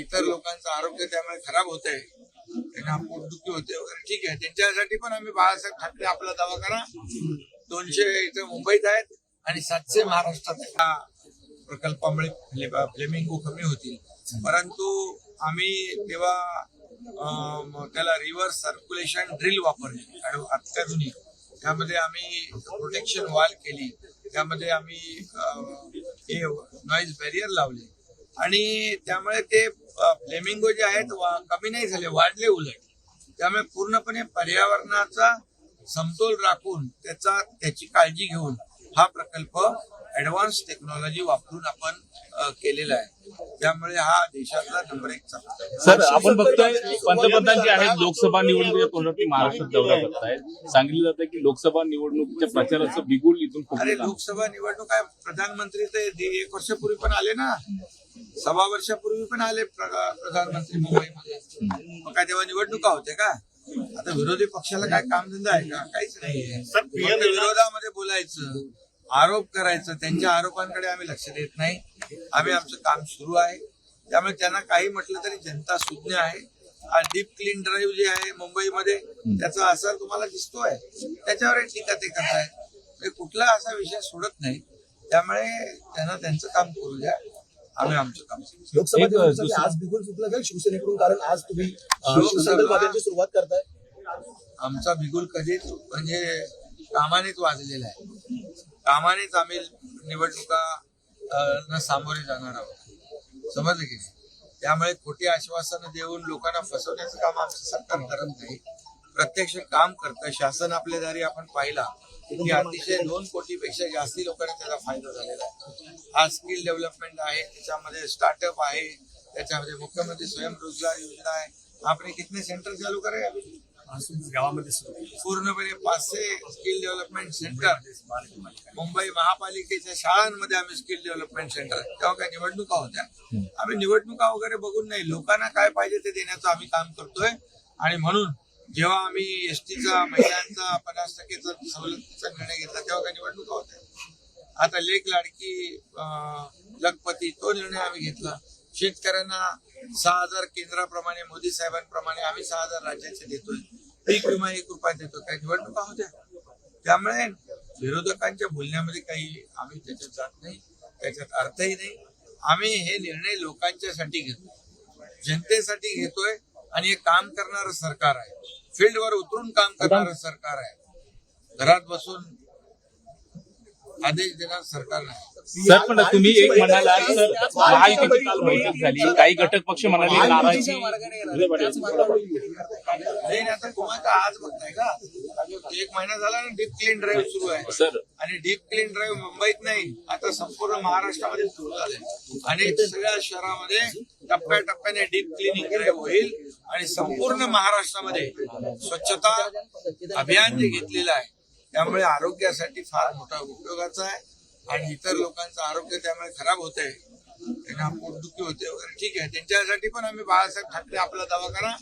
इतर लोकांचं आरोग्य त्यामुळे खराब होत आहे त्यांना पोटदुखी होते वगैरे. ठीक आहे. त्यांच्यासाठी पण आम्ही बाळासाहेब ठाकरे आपला दवाखाना दोनशे इथं मुंबईत आहेत आणि सातशे महाराष्ट्रात आहेत. या प्रकल्पामुळे फ्ले- फ्लेमिंगो कमी होतील. परंतु आम्ही तेव्हा त्याला रिव्हर्स सर्क्युलेशन ड्रिल वापरली. आणि अत्याधुनिक. त्यामध्ये आम्ही प्रोटेक्शन वॉल केली. त्यामध्ये आम्ही हे नॉईज बॅरियर लावले. आणि त्यामुळे ते फ्लेमिंगो जे आहेत कमी नाही झाले वाढले उलट त्यामुळे पूर्णपणे पर्यावरणाचा समतोल राखून त्याचा त्याची काळजी घेऊन हा प्रकल्प ऍडव्हान्स टेक्नॉलॉजी वापरून आपण केलेला आहे त्यामुळे हा देशातला नंबर आहे. सर आपण बघतोय पंतप्रधान जे आहेत लोकसभा निवडणुकीच्या तोंडावरती महाराष्ट्रात दौरा करतायत सांगितलं जातं की लोकसभा निवडणुकीच्या प्रचाराचं बिगुल इथून अरे. लोकसभा निवडणूक आहे प्रधानमंत्री ते एक वर्षापूर्वी पण आले ना सव्वा वर्षापूर्वी पण आले प्र- प्रधानमंत्री मुंबईमध्ये. मग काय तेव्हा निवडणुका होते का? आता विरोधी पक्षाला काय कामधंदा आहे का? काहीच नाहीये. फक्त विरोधामध्ये बोलायचं आरोप करायचं त्यांच्या आरोपांकडे आम्ही लक्ष देत नाही. आम्ही आमचं काम सुरू आहे. त्यामुळे त्यांना काही म्हटलं तरी जनता सुज्ञ आहे. डीप क्लीन ड्राईव्ह जे आहे मुंबईमध्ये त्याचा असर तुम्हाला दिसतोय. त्याच्यावर टीका ते करतायत. म्हणजे कुठला असा विषय सोडत नाही त्यामुळे त्यांना त्यांचं काम करू द्या. आम्ही आमचं काम. लोकसभा आज बिगुल फुटलं शिवसेनेकडून कारण आज तुम्ही सुरुवात करताय. आमचा बिगुल कधीच म्हणजे कामानेच वाजलेला आहे. कामानेच आम्ही निवडणुका सामोरे जाणार आहोत. समजलं की नाही? त्यामुळे खोटी आश्वासनं देऊन लोकांना फसवण्याचं काम आमचं सरकार करत नाही. प्रत्यक्ष काम करतं शासन आपल्या दारी आपण पाहिला की अतिशय दोन कोटीपेक्षा जास्ती लोकांना त्याचा फायदा झालेला आहे. हा स्किल डेव्हलपमेंट आहे त्याच्यामध्ये स्टार्टअप आहे त्याच्यामध्ये मुख्यमंत्री स्वयंरोजगार योजना आहे. आपने कितने सेंटर चालू करे गावामध्ये पूर्णपणे पाचशे स्किल डेव्हलपमेंट सेंटर. मुंबई महापालिकेच्या शाळांमध्ये आम्ही स्किल डेव्हलपमेंट सेंटर तेव्हा काय निवडणुका होत्या. आम्ही निवडणुका वगैरे बघून नाही लोकांना काय पाहिजे ते देण्याचं आम्ही काम करतोय. आणि म्हणून जेव्हा आम्ही एसटीचा महिलांचा पन्नास टक्केचा सवलतीचा निर्णय घेतला तेव्हा काही निवडणुका होत्या. आता लेख लाडकी अं, लखपती तो निर्णय आम्ही घेतला. शेतकऱ्यांना सहा हजार केंद्राप्रमाणे मोदी साहेबांप्रमाणे आम्ही सहा हजार राज्याचे देतोय. पीक विमा एक रुपया देतो काही निवडणुका होत्या. त्यामुळे विरोधकांच्या बोलण्यामध्ये काही आम्ही त्याच्यात जात नाही त्याच्यात अर्थही नाही. आम्ही हे निर्णय लोकांच्यासाठी घेतो जनतेसाठी घेतोय आणि हे काम करणारं सरकार आहे. फील्डवर उतरून काम करणारं सरकार आहे. घरात बसून आदेश देणार सरकार नाही. सर पण तुम्ही एक म्हणाला तर महायुतीची काल बैठक झाली. काही घटक पक्ष म्हणाले नाराजी. नाही नाही, आता तुम्हाला आज बघताय का? एक महिना झाला ना डीप क्लीन ड्राईव्ह सुरू आहे. सर. आणि डीप क्लीन ड्राईव्ह मुंबईत नाही आता संपूर्ण महाराष्ट्रामध्ये सुरू झाले आणि सगळ्या शहरामध्ये टप्प्याटप्प्याने डीप क्लिनिंग ड्राईव्ह होईल. आणि संपूर्ण महाराष्ट्रामध्ये स्वच्छता अभियान जे घेतलेलं आहे त्यामुळे आरोग्यासाठी फार मोठा उपयोगाचा आहे आणि इतर लोकांचं आरोग्य त्यामुळे खराब होत आहे त्यांना पोटदुखी होते वगैरे. ठीक आहे त्यांच्यासाठी पण आम्ही बाळासाहेब ठाकरे आपला दवाखाना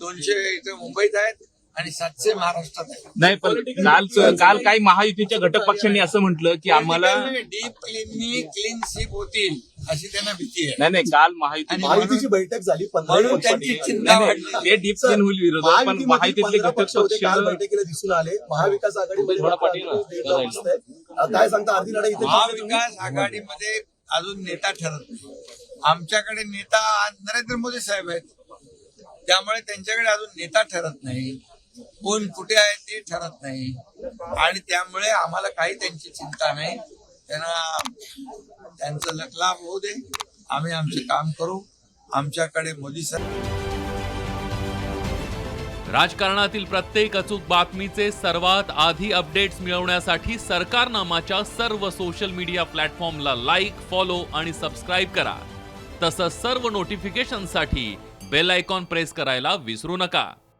दोनशे इथं मुंबईत आहेत आणि सातशे महाराष्ट्रात आहेत. नाही पण काल काल काही महायुतीच्या घटक पक्षांनी असं म्हटलं की आम्हाला डीप क्लीननी क्लीन स्वीप होतील. अशी त्यांना भीती आहे. नाही नाही काल महायुती आणि महायुतीची बैठक झाली पंधरा म्हणून त्यांची चिंता ते डीप क्लीन होईल विरोधात पण महायुतीतले घटक पक्ष बैठकीला दिसून आले. महाविकास आघाडी थोडा पाठीला. काय सांगता अर्धी लढाई इथे थांबली तुम्ही? महाविकास आघाडीमध्ये अजून नेता ठरत नाही. आमच्याकडे नेता आज नरेंद्र मोदी साहेब आहेत. त्यामुळे त्यांच्याकडे अजून नेता ठरत नाही. कोण कुठे आहे ते ठरत नाही. आणि त्यामुळे आम्हाला काही त्यांची चिंता नाही. त्यांना त्यांचं लाभ होऊ दे. आम्ही आमचे काम करू. आमच्याकडे मोदी साहेब राजकारणातील प्रत्येक अचूक बातमीचे सर्वात आधी अपडेट्स मिळवण्यासाठी सरकारनामाच्या सर्व सोशल मीडिया प्लॅटफॉर्मला लाईक फॉलो आणि सबस्क्राईब करा. तसंच सर्व नोटिफिकेशनसाठी बेल आयकॉन प्रेस करायला विसरू नका.